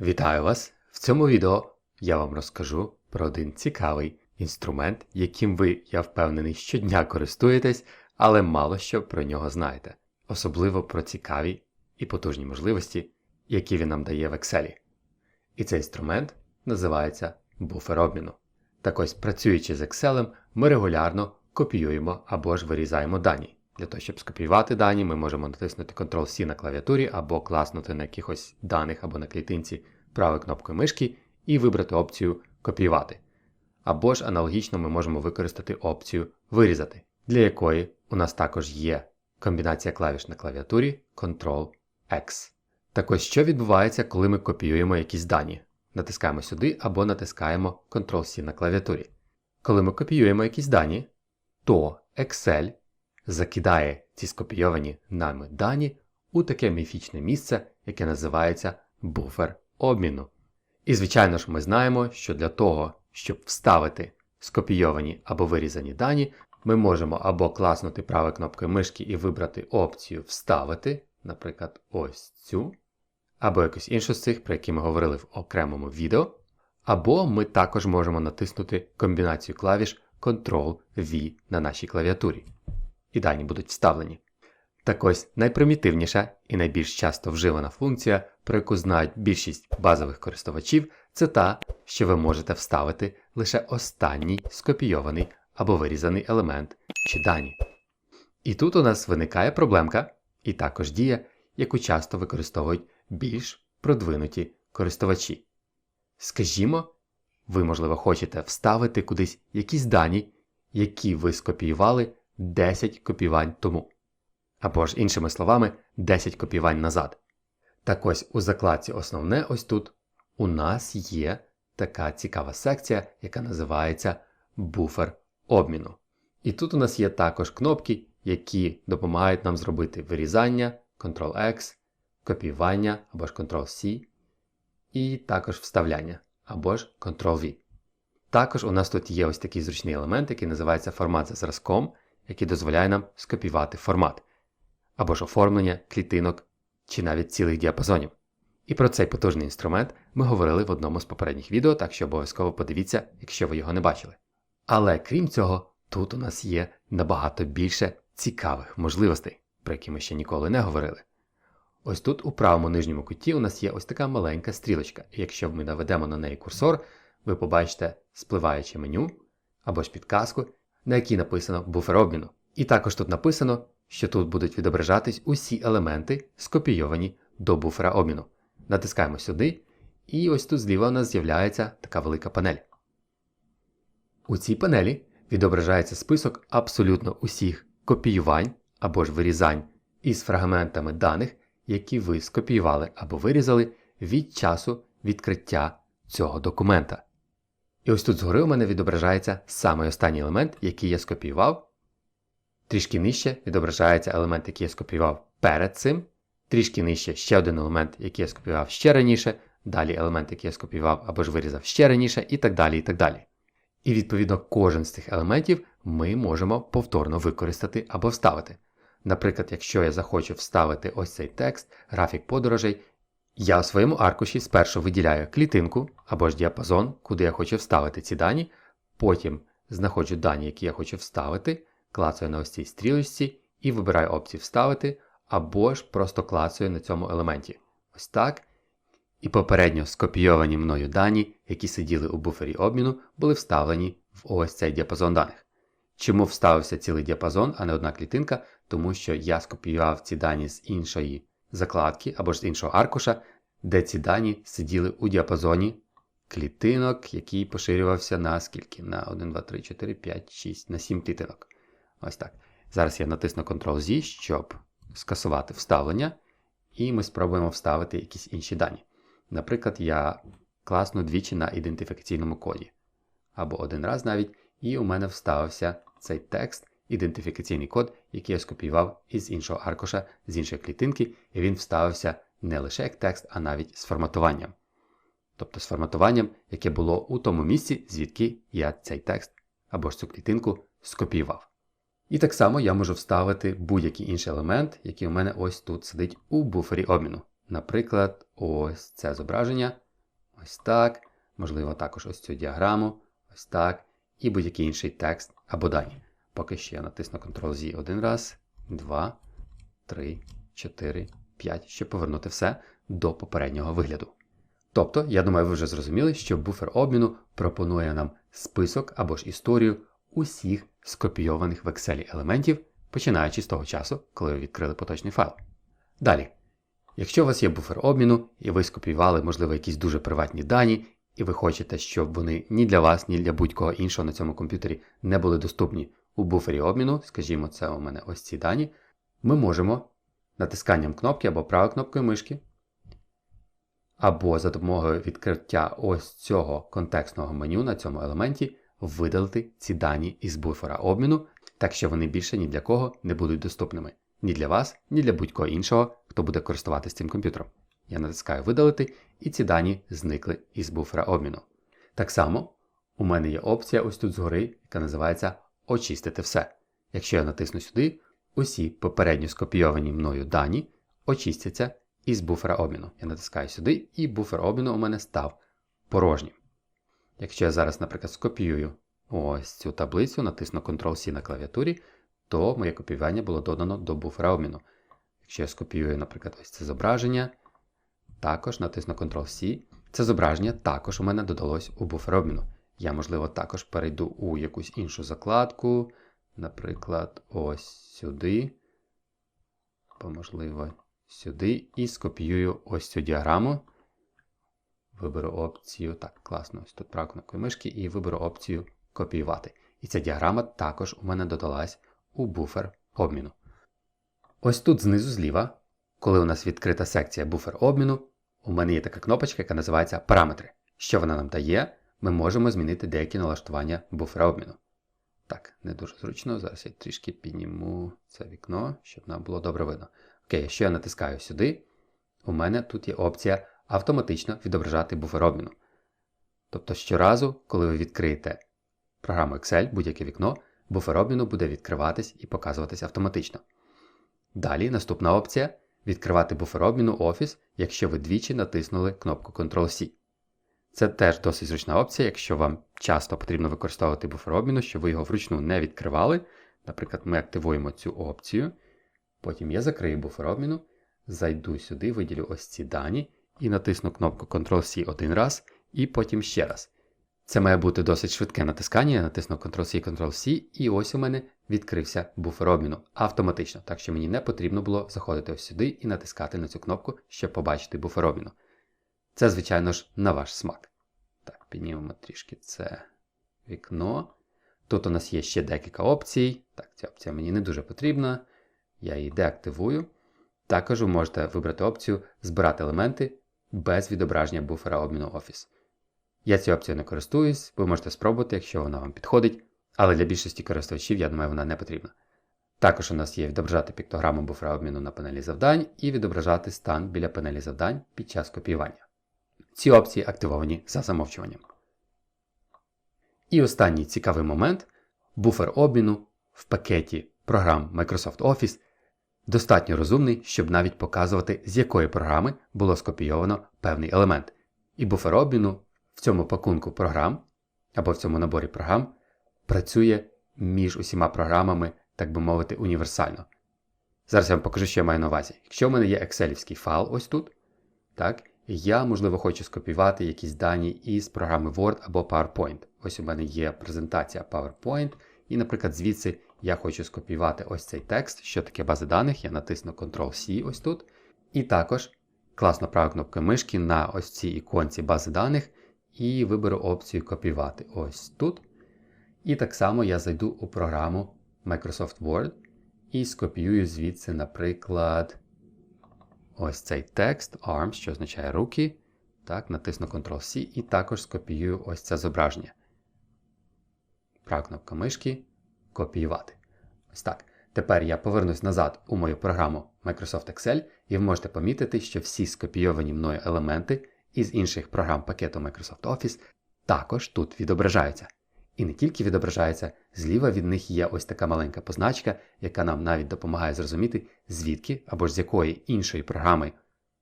Вітаю вас! В цьому відео я вам розкажу про один цікавий інструмент, яким ви, я впевнений, щодня користуєтесь, але мало що про нього знаєте, особливо про цікаві і потужні можливості, які він нам дає в Excel. І цей інструмент називається буфер обміну. Так ось, працюючи з Excel, ми регулярно копіюємо або ж вирізаємо дані. Для того, щоб скопіювати дані, ми можемо натиснути Ctrl-C на клавіатурі або класнути на якихось даних або на клітинці правою кнопкою мишки і вибрати опцію Копіювати. Або ж аналогічно ми можемо використати опцію Вирізати, для якої у нас також є комбінація клавіш на клавіатурі Ctrl-X. Так ось, що відбувається, коли ми копіюємо якісь дані? Натискаємо сюди або натискаємо Ctrl-C на клавіатурі. Коли ми копіюємо якісь дані, то Excel закидає ці скопійовані нами дані у таке міфічне місце, яке називається буфер обміну. І, звичайно ж, ми знаємо, що для того, щоб вставити скопійовані або вирізані дані, ми можемо або класнути правою кнопкою мишки і вибрати опцію Вставити, наприклад, ось цю, або якусь іншу з цих, про які ми говорили в окремому відео. Або ми також можемо натиснути комбінацію клавіш Ctrl-V на нашій клавіатурі. І дані будуть вставлені. Так ось найпримітивніша і найбільш часто вживана функція, про яку знають більшість базових користувачів, це та, що ви можете вставити лише останній скопійований або вирізаний елемент чи дані. І тут у нас виникає проблемка, і також дія, яку часто використовують більш продвинуті користувачі. Скажімо, ви, можливо, хочете вставити кудись якісь дані, які ви скопіювали 10 копіювань тому. Або ж, іншими словами, 10 копіювань назад. Так ось у закладці Основне ось тут у нас є така цікава секція, яка називається буфер обміну. І тут у нас є також кнопки, які допомагають нам зробити вирізання, Ctrl-X, копіювання або ж Ctrl-C, і також вставляння або ж Ctrl-V. Також у нас тут є ось такий зручний елемент, який називається формат за зразком, який дозволяє нам скопіювати формат, або ж оформлення клітинок чи навіть цілих діапазонів. І про цей потужний інструмент ми говорили в одному з попередніх відео, так що обов'язково подивіться, якщо ви його не бачили. Але крім цього, тут у нас є набагато більше цікавих можливостей, про які ми ще ніколи не говорили. Ось тут у правому нижньому куті у нас є ось така маленька стрілочка, і якщо ми наведемо на неї курсор, ви побачите спливаюче меню або ж підказку, на якій написано буфер обміну. І також тут написано, що тут будуть відображатись усі елементи, скопійовані до буфера обміну. Натискаємо сюди, і ось тут зліва у нас з'являється така велика панель. У цій панелі відображається список абсолютно усіх копіювань або ж вирізань із фрагментами даних, які ви скопіювали або вирізали від часу відкриття цього документа. І ось тут згори у мене відображається саме останній елемент, який я скопіював. Трішки нижче відображається елемент, який я скопіював перед цим. Трішки нижче ще один елемент, який я скопіював ще раніше, далі елемент, який я скопіював або ж вирізав ще раніше, і так далі. І так далі. І відповідно кожен з цих елементів ми можемо повторно використати або вставити. Наприклад, якщо я захочу вставити ось цей текст, графік подорожей, я у своєму аркуші спершу виділяю клітинку або ж діапазон, куди я хочу вставити ці дані, потім знаходжу дані, які я хочу вставити, клацаю на ось цій стрілочці і вибираю опцію Вставити, або ж просто клацаю на цьому елементі. Ось так. І попередньо скопійовані мною дані, які сиділи у буфері обміну, були вставлені в ось цей діапазон даних. Чому вставився цілий діапазон, а не одна клітинка? Тому що я скопіював ці дані з іншої закладки або ж з іншого аркуша, де ці дані сиділи у діапазоні клітинок, який поширювався на скільки? На 1, 2, 3, 4, 5, 6, на 7 клітинок. Ось так. Зараз я натисну Ctrl-Z, щоб скасувати вставлення, і ми спробуємо вставити якісь інші дані. Наприклад, я класну двічі на ідентифікаційному коді. Або один раз навіть, і у мене вставився цей текст, ідентифікаційний код, який я скопіював із іншого аркуша, з іншої клітинки, і він вставився не лише як текст, а навіть з форматуванням. Тобто з форматуванням, яке було у тому місці, звідки я цей текст або ж цю клітинку скопіював. І так само я можу вставити будь-який інший елемент, який у мене ось тут сидить у буфері обміну. Наприклад, ось це зображення ось так. Можливо, також ось цю діаграму, ось так. І будь-який інший текст або дані. Поки що я натисну Ctrl-Z один раз, два, три, чотири, п'ять, щоб повернути все до попереднього вигляду. Тобто, я думаю, ви вже зрозуміли, що буфер обміну пропонує нам список або ж історію усіх скопійованих в Excel елементів, починаючи з того часу, коли ви відкрили поточний файл. Далі, якщо у вас є буфер обміну, і ви скопіювали, можливо, якісь дуже приватні дані, і ви хочете, щоб вони ні для вас, ні для будь-кого іншого на цьому комп'ютері не були доступні у буфері обміну, скажімо, це у мене ось ці дані, ми можемо натисканням кнопки або правою кнопкою мишки, або за допомогою відкриття ось цього контекстного меню на цьому елементі видалити ці дані із буфера обміну, так що вони більше ні для кого не будуть доступними. Ні для вас, ні для будь-кого іншого, хто буде користуватися цим комп'ютером. Я натискаю видалити, і ці дані зникли із буфера обміну. Так само у мене є опція ось тут згори, яка називається Очистити все. Якщо я натисну сюди, усі попередньо скопійовані мною дані очистяться із буфера обміну. Я натискаю сюди, і буфер обміну у мене став порожнім. Якщо я зараз, наприклад, скопіюю ось цю таблицю, натисну Ctrl-C на клавіатурі, то моє копіювання було додано до буфера обміну. Якщо я скопіюю, наприклад, ось це зображення, також натисну Ctrl-C, це зображення також у мене додалось у буфер обміну. Я, можливо, також перейду у якусь іншу закладку, наприклад, ось сюди, або, можливо, сюди, і скопіюю ось цю діаграму. Виберу опцію, так, класно, ось тут правою кнопкою мишки, і виберу опцію копіювати. І ця діаграма також у мене додалась у буфер обміну. Ось тут знизу зліва, коли у нас відкрита секція буфер обміну, у мене є така кнопочка, яка називається Параметри. Що вона нам дає? Ми можемо змінити деякі налаштування буфера обміну. Так, не дуже зручно. Зараз я трішки підніму це вікно, щоб нам було добре видно. Окей, якщо я натискаю сюди, у мене тут є опція автоматично відображати буфер обміну. Тобто щоразу, коли ви відкриєте програму Excel, будь-яке вікно, буфер обміну буде відкриватись і показуватись автоматично. Далі наступна опція відкривати буфер обміну Office, якщо ви двічі натиснули кнопку Ctrl-C. Це теж досить зручна опція, якщо вам часто потрібно використовувати буфер обміну, щоб ви його вручну не відкривали. Наприклад, ми активуємо цю опцію. Потім я закрию буфер обміну, зайду сюди, виділю ось ці дані і натисну кнопку Ctrl-C один раз, і потім ще раз. Це має бути досить швидке натискання, я натисну Ctrl-C, Ctrl-C, і ось у мене відкрився буфер обміну автоматично, так що мені не потрібно було заходити ось сюди і натискати на цю кнопку, щоб побачити буфер обміну. Це, звичайно ж, на ваш смак. Так, піднімемо трішки це вікно. Тут у нас є ще декілька опцій. Так, ця опція мені не дуже потрібна. Я її деактивую. Також ви можете вибрати опцію Збирати елементи без відображення буфера обміну Office. Я цією опцією не користуюсь, ви можете спробувати, якщо вона вам підходить, але для більшості користувачів, я думаю, вона не потрібна. Також у нас є відображати піктограму буфера обміну на панелі завдань і відображати стан біля панелі завдань під час копіювання. Ці опції активовані за замовчуванням. І останній цікавий момент буфер обміну в пакеті програм Microsoft Office достатньо розумний, щоб навіть показувати, з якої програми було скопійовано певний елемент. І буфер обміну в цьому пакунку програм або в цьому наборі програм працює між усіма програмами, так би мовити, універсально. Зараз я вам покажу, що я маю на увазі. Якщо в мене є екселівський файл ось тут, так, я, можливо, хочу скопіювати якісь дані із програми Word або PowerPoint. Ось у мене є презентація PowerPoint, і, наприклад, звідси я хочу скопіювати ось цей текст, що таке бази даних. Я натисну Ctrl-C ось тут. І також класно правою кнопкою мишки на ось цій іконці бази даних і виберу опцію копіювати ось тут. І так само я зайду у програму Microsoft Word і скопіюю звідси, наприклад, ось цей текст ARMS, що означає руки. Так, Натисну Ctrl-C і також скопіюю ось це зображення. Права кнопка мишки копіювати. Ось так. Тепер я повернусь назад у мою програму Microsoft Excel, і ви можете помітити, що всі скопійовані мною елементи із інших програм пакету Microsoft Office також тут відображаються. І не тільки відображаються, зліва від них є ось така маленька позначка, яка нам навіть допомагає зрозуміти, звідки або ж з якої іншої програми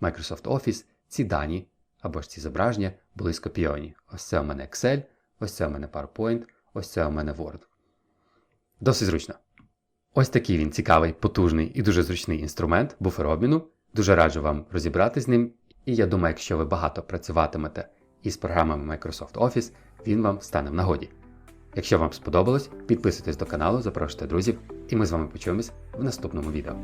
Microsoft Office ці дані або ж ці зображення були скопійовані. Ось це у мене Excel, ось це у мене PowerPoint, ось це у мене Word. Досить зручно. Ось такий він цікавий, потужний і дуже зручний інструмент буферобміну. Дуже раджу вам розібрати з ним. І я думаю, якщо ви багато працюватимете із програмами Microsoft Office, він вам стане в нагоді. Якщо вам сподобалось, підписуйтесь до каналу, запрошуйте друзів, і ми з вами почуємось в наступному відео.